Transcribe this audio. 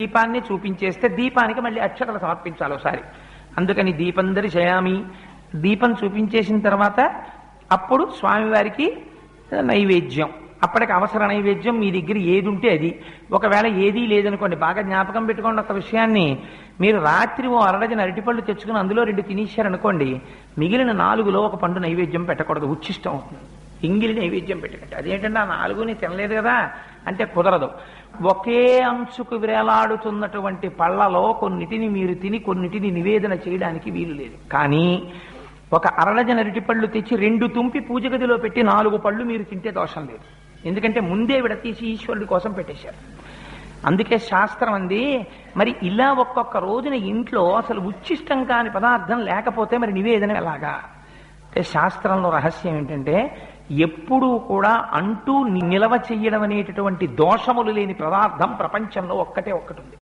దీపాన్ని చూపించేస్తే దీపానికి మళ్ళీ అక్షతలు సమర్పించాలి ఒకసారి. అందుకని దీపం దర్శయామి దీపం చూపించేసిన తర్వాత అప్పుడు స్వామివారికి నైవేద్యం. అప్పటికి అవసర నైవేద్యం మీ దగ్గర ఏది ఉంటే అది. ఒకవేళ ఏదీ లేదనుకోండి బాగా జ్ఞాపకం పెట్టుకోండి ఒక విషయాన్ని. మీరు రాత్రి ఓ అరడజన అరటిపళ్ళు తెచ్చుకుని అందులో రెండు తినేశారనుకోండి మిగిలిన నాలుగులో ఒక పండు నైవేద్యం పెట్టకూడదు. ఉచ్చిష్టం అవుతుంది. ఎంగిలి నైవేద్యం పెట్టకండి. అదేంటంటే ఆ నాలుగుని తినలేదు కదా. అంటే కుదరదు. ఒకే అంచుకు వేలాడుతున్నటువంటి పళ్ళలో కొన్నిటిని మీరు తిని కొన్నిటిని నివేదన చేయడానికి వీలు లేదు. కానీ ఒక అరడజన అరటిపళ్ళు తెచ్చి రెండు తుంపి పూజ గదిలో పెట్టి నాలుగు పళ్ళు మీరు తింటే దోషం లేదు. ఎందుకంటే ముందే విడతీసి ఈశ్వరుడి కోసం పెట్టేశారు. అందుకే శాస్త్రం అంది మరి ఇలా ఒక్కొక్క రోజున ఇంట్లో అసలు ఉచ్చిష్టం కాని పదార్థం లేకపోతే మరి నివేదన ఎలాగా? అంటే శాస్త్రంలో రహస్యం ఏంటంటే ఎప్పుడూ కూడా అంటూ నిలవ చెయ్యడం అనేటటువంటి దోషములు లేని పదార్థం ప్రపంచంలో ఒక్కటే ఒక్కటి ఉంది